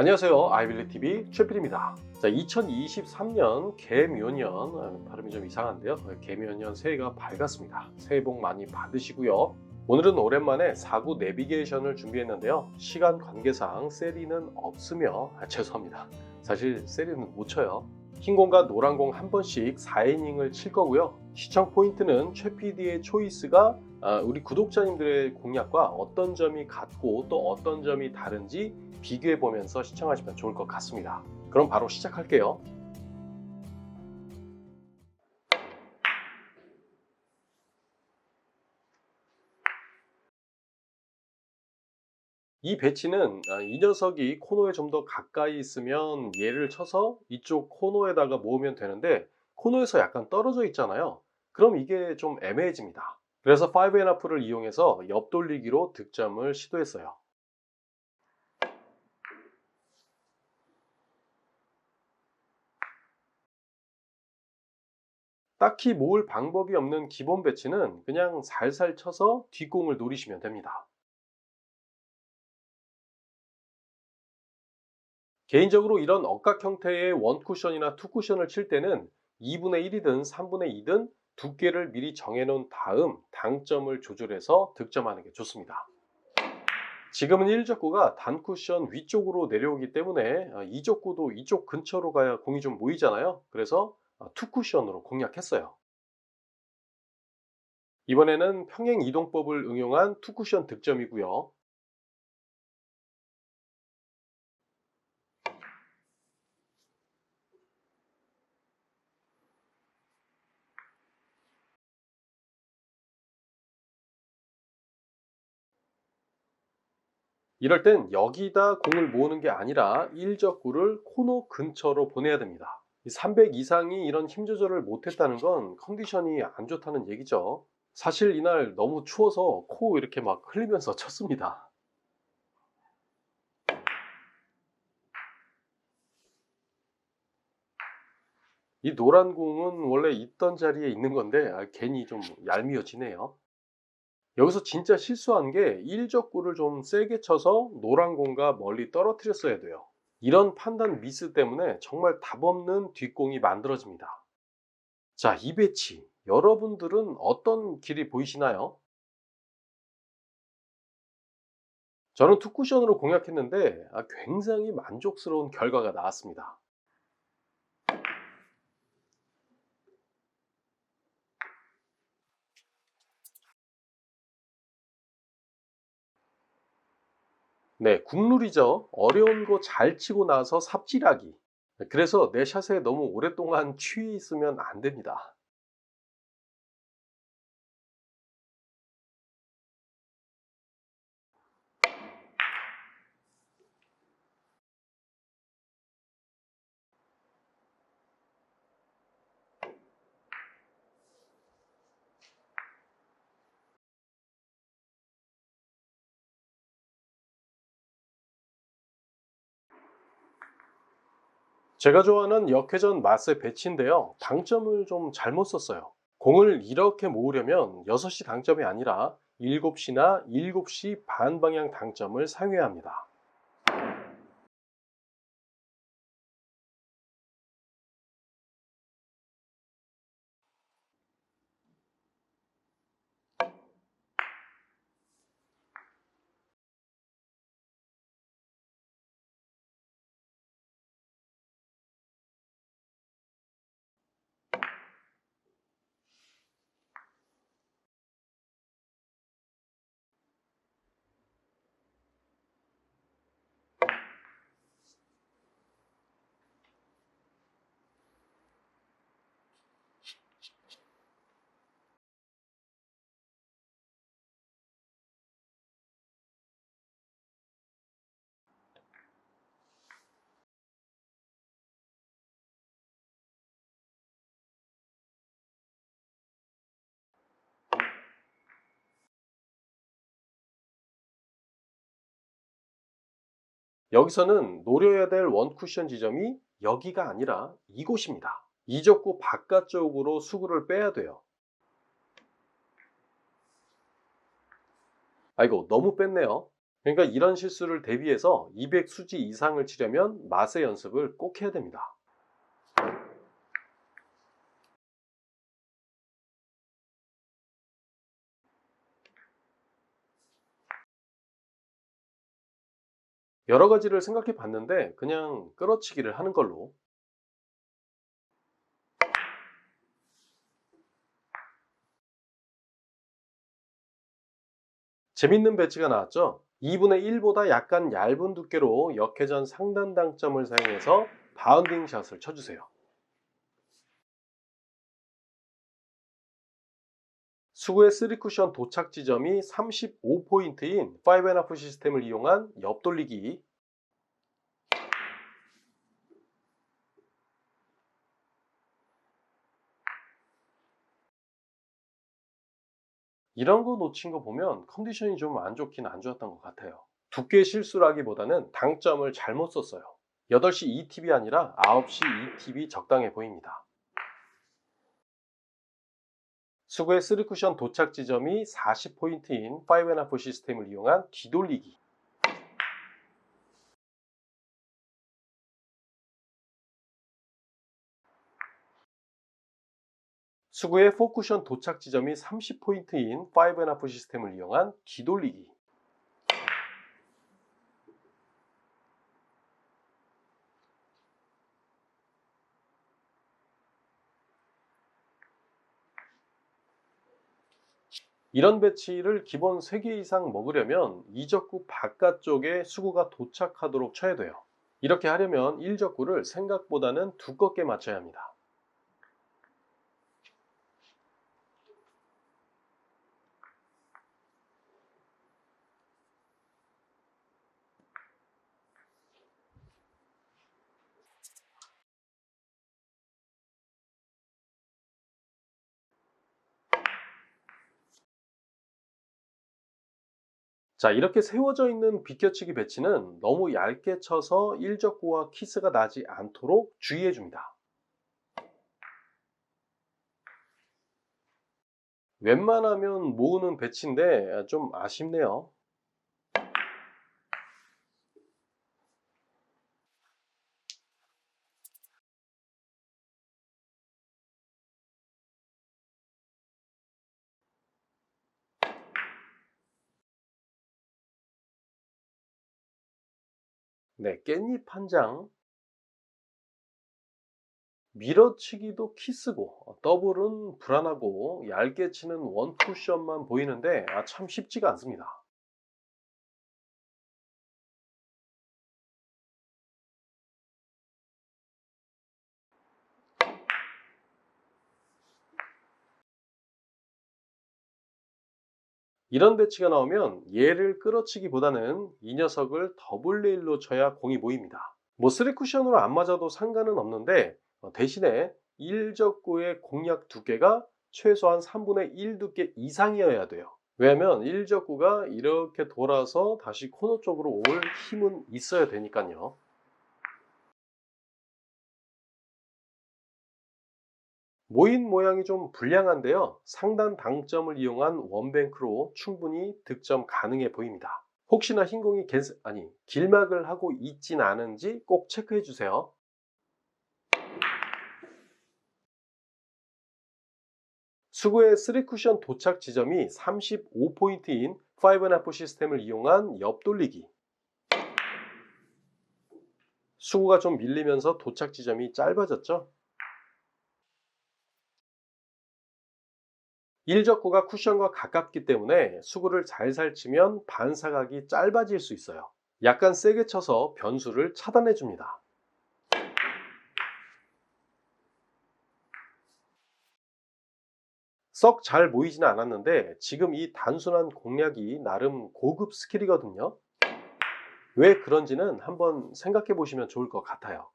안녕하세요. 아이빌리TV 최필입니다. 자, 2023년 개묘년, 아, 발음이 좀 이상한데요. 개묘년 새해가 밝았습니다. 새해 복 많이 받으시고요. 오늘은 오랜만에 사구 내비게이션을 준비했는데요. 시간 관계상 세리는 없으며, 아, 죄송합니다. 사실 세리는 못 쳐요. 흰 공과 노란 공 한 번씩 4이닝을 칠 거고요. 시청 포인트는 최 PD의 초이스가 아, 우리 구독자님들의 공략과 어떤 점이 같고 또 어떤 점이 다른지 비교해 보면서 시청하시면 좋을 것 같습니다. 그럼 바로 시작할게요. 이 배치는 아, 이 녀석이 코너에 좀 더 가까이 있으면 얘를 쳐서 이쪽 코너에다가 모으면 되는데 코너에서 약간 떨어져 있잖아요. 그럼 이게 좀 애매해집니다. 그래서 5&1를 이용해서 옆돌리기로 득점을 시도했어요. 딱히 모을 방법이 없는 기본 배치는 그냥 살살 쳐서 뒷공을 노리시면 됩니다. 개인적으로 이런 억각 형태의 원쿠션이나 투쿠션을 칠 때는 2분의 1이든 3분의 2든 두께를 미리 정해놓은 다음 당점을 조절해서 득점하는 게 좋습니다. 지금은 1적구가 단쿠션 위쪽으로 내려오기 때문에 어, 이적구도 이쪽 근처로 가야 공이 좀 모이잖아요. 그래서 어, 투쿠션으로 공략했어요. 이번에는 평행 이동법을 응용한 투쿠션 득점이고요. 이럴 땐 여기다 공을 모으는 게 아니라 1적구를 코너 근처로 보내야 됩니다. 300 이상이 이런 힘 조절을 못했다는 건 컨디션이 안 좋다는 얘기죠. 사실 이날 너무 추워서 코 이렇게 막 흘리면서 쳤습니다. 이 노란 공은 원래 있던 자리에 있는 건데 아, 괜히 좀 얄미워지네요. 여기서 진짜 실수한 게 1적구를 좀 세게 쳐서 노란 공과 멀리 떨어뜨렸어야 돼요. 이런 판단 미스 때문에 정말 답 없는 뒷공이 만들어집니다. 자, 이 배치. 여러분들은 어떤 길이 보이시나요? 저는 투쿠션으로 공략했는데 아, 굉장히 만족스러운 결과가 나왔습니다. 네, 국룰이죠. 어려운 거 잘 치고 나서 삽질하기. 그래서 내 샷에 너무 오랫동안 취해 있으면 안 됩니다. 제가 좋아하는 역회전 마스 배치인데요. 당점을 좀 잘못 썼어요. 공을 이렇게 모으려면 6시 당점이 아니라 7시나 7시 반 방향 당점을 사용해야 합니다. 여기서는 노려야 될 원쿠션 지점이 여기가 아니라 이곳입니다. 이적구 바깥쪽으로 수구를 빼야 돼요. 아이고 너무 뺐네요. 그러니까 이런 실수를 대비해서 200 수지 이상을 치려면 마세 연습을 꼭 해야 됩니다. 여러 가지를 생각해 봤는데 그냥 끌어치기를 하는 걸로 재밌는 배치가 나왔죠? 2분의 1보다 약간 얇은 두께로 역회전 상단 당점을 사용해서 바운딩 샷을 쳐주세요. 수구의 3쿠션 도착 지점이 35포인트인 5&1 시스템을 이용한 옆돌리기 이런 거 놓친 거 보면 컨디션이 좀 안 좋긴 안 좋았던 것 같아요. 두께 실수라기보다는 당점을 잘못 썼어요. 8시 ETB 아니라 9시 ETB 적당해 보입니다. 수구의 3쿠션 도착 지점이 40포인트인 5&1 시스템을 이용한 뒤돌리기. 수구의 4쿠션 도착 지점이 30포인트인 5&1 시스템을 이용한 뒤돌리기 이런 배치를 기본 3개 이상 먹으려면 이적구 바깥쪽에 수구가 도착하도록 쳐야 돼요. 이렇게 하려면 1적구를 생각보다는 두껍게 맞춰야 합니다. 자, 이렇게 세워져 있는 비껴치기 배치는 너무 얇게 쳐서 일적구와 키스가 나지 않도록 주의해 줍니다. 웬만하면 모으는 배치인데 좀 아쉽네요. 네, 깻잎 한 장. 밀어치기도 키스고 어, 더블은 불안하고 얇게 치는 원 쿠션만 보이는데 아, 참 쉽지가 않습니다. 이런 배치가 나오면 얘를 끌어치기보다는 이 녀석을 더블 레일로 쳐야 공이 모입니다. 뭐 3쿠션으로 안 맞아도 상관은 없는데 어, 대신에 1적구의 공략 두께가 최소한 3분의 1 두께 이상이어야 돼요. 왜냐면 1적구가 이렇게 돌아서 다시 코너 쪽으로 올 힘은 있어야 되니까요. 모인 모양이 좀 불량한데요. 상단 당점을 이용한 원뱅크로 충분히 득점 가능해 보입니다. 혹시나 흰공이 겐- 아니 길막을 하고 있진 않은지 꼭 체크해 주세요. 수구의 3쿠션 도착 지점이 35포인트인 5&1 시스템을 이용한 옆돌리기 수구가 좀 밀리면서 도착 지점이 짧아졌죠? 1적구가 쿠션과 가깝기 때문에 수구를 살살 치면 반사각이 짧아질 수 있어요. 약간 세게 쳐서 변수를 차단해 줍니다. 썩 잘 보이지는 않았는데 지금 이 단순한 공략이 나름 고급 스킬이거든요. 왜 그런지는 한번 생각해 보시면 좋을 것 같아요.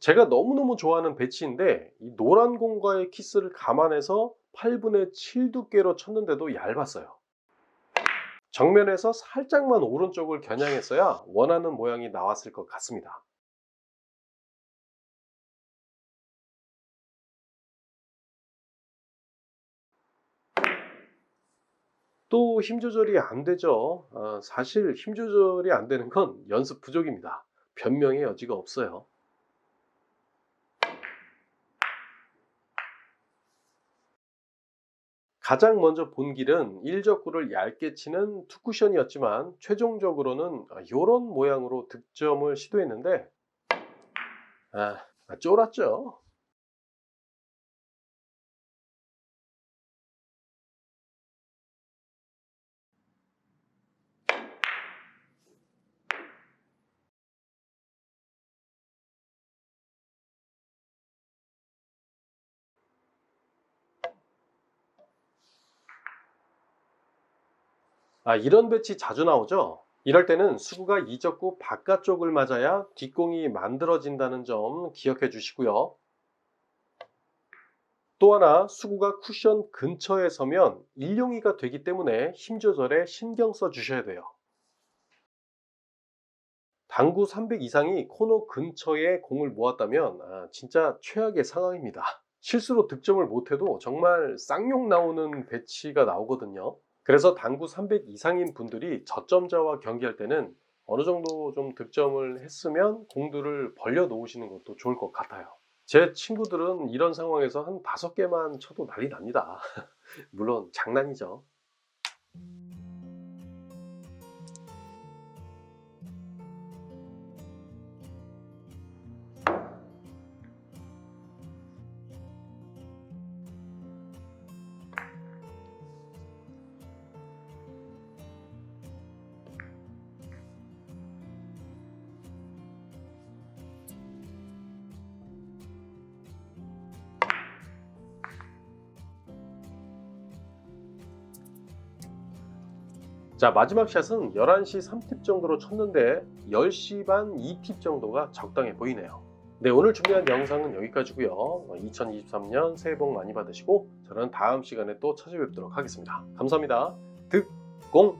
제가 너무너무 좋아하는 배치인데 이 노란 공과의 키스를 감안해서 8분의 7 두께로 쳤는데도 얇았어요. 정면에서 살짝만 오른쪽을 겨냥했어야 원하는 모양이 나왔을 것 같습니다. 또 힘 조절이 안 되죠. 아, 사실 힘 조절이 안 되는 건 연습 부족입니다. 변명의 여지가 없어요. 가장 먼저 본 길은 1적구를 얇게 치는 투쿠션이었지만 최종적으로는 이런 모양으로 득점을 시도했는데 아, 쫄았죠. 아, 이런 배치 자주 나오죠? 이럴 때는 수구가 이적구 바깥쪽을 맞아야 뒷공이 만들어진다는 점 기억해 주시고요. 또 하나 수구가 쿠션 근처에 서면 일용이가 되기 때문에 힘 조절에 신경 써 주셔야 돼요. 당구 300 이상이 코너 근처에 공을 모았다면 아, 진짜 최악의 상황입니다. 실수로 득점을 못해도 정말 쌍욕 나오는 배치가 나오거든요. 그래서 당구 300 이상인 분들이 저점자와 경기할 때는 어느 정도 좀 득점을 했으면 공들을 벌려 놓으시는 것도 좋을 것 같아요. 제 친구들은 이런 상황에서 한 다섯 개만 쳐도 난리 납니다. 물론 장난이죠. 자 마지막 샷은 11시 3팁 정도로 쳤는데 10시 반 2팁 정도가 적당해 보이네요. 네 오늘 준비한 영상은 여기까지고요. 2023년 새해 복 많이 받으시고 저는 다음 시간에 또 찾아뵙도록 하겠습니다. 감사합니다. 득공